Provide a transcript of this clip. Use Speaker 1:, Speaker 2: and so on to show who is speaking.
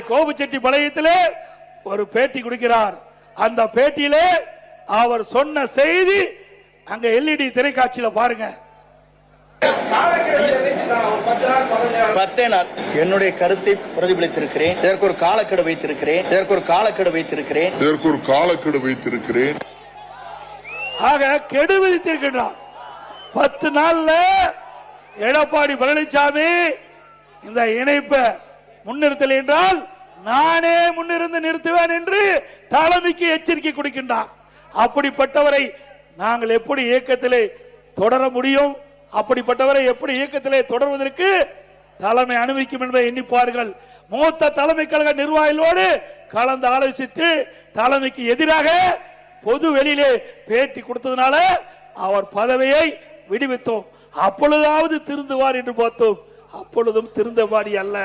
Speaker 1: கோபுச்செட்டி பாளையத்திலே ஒரு பேட்டி கொடுக்கிறார். அந்த பேட்டியிலே அவர் சொன்ன செய்தி அங்க எல்இடி திரைக்காட்சியில பாருங்க.
Speaker 2: பத்தே நாள் என்னுடைய கருத்தை பிரதிபலித்திருக்கிறேன். இதற்கு ஒரு காலக்கெடு வைத்திருக்கிறேன். இதற்கு ஒரு காலக்கெடு வைத்திருக்கிறேன்.
Speaker 3: இதற்கு ஒரு காலக்கெடு வைத்திருக்கிறேன்.
Speaker 1: ஆக கெடு விதித்திருக்கின்றார். பத்து நாள்ல எடப்பாடி பழனிசாமி இந்த இணைப்பை முன்னிறுத்தல் என்றால் நானே முன்னிருந்து நிறுத்துவேன் என்று தலைமைக்கு எச்சரிக்கை கொடுக்கின்றார். அப்படிப்பட்டவரை நாங்கள் எப்படி இயக்கத்திலே தொடர முடியும்? அப்படிப்பட்டவரை எப்படி இயக்கத்திலே தொடர்வதற்கு தலைமை அனுமதிக்கும் என்பதை எண்ணிப்பார்கள் மூத்த தலைமை கழக நிர்வாகிகளோடு கலந்து ஆலோசித்து தலைமைக்கு எதிராக பொது வெளியிலே பேட்டி கொடுத்ததுனால அவர் பதவியை விடுவித்தோம். அப்பொழுதாவது திருந்துவார் என்று பார்த்தோம். அப்பொழுதும் திருந்தபாடி அல்ல.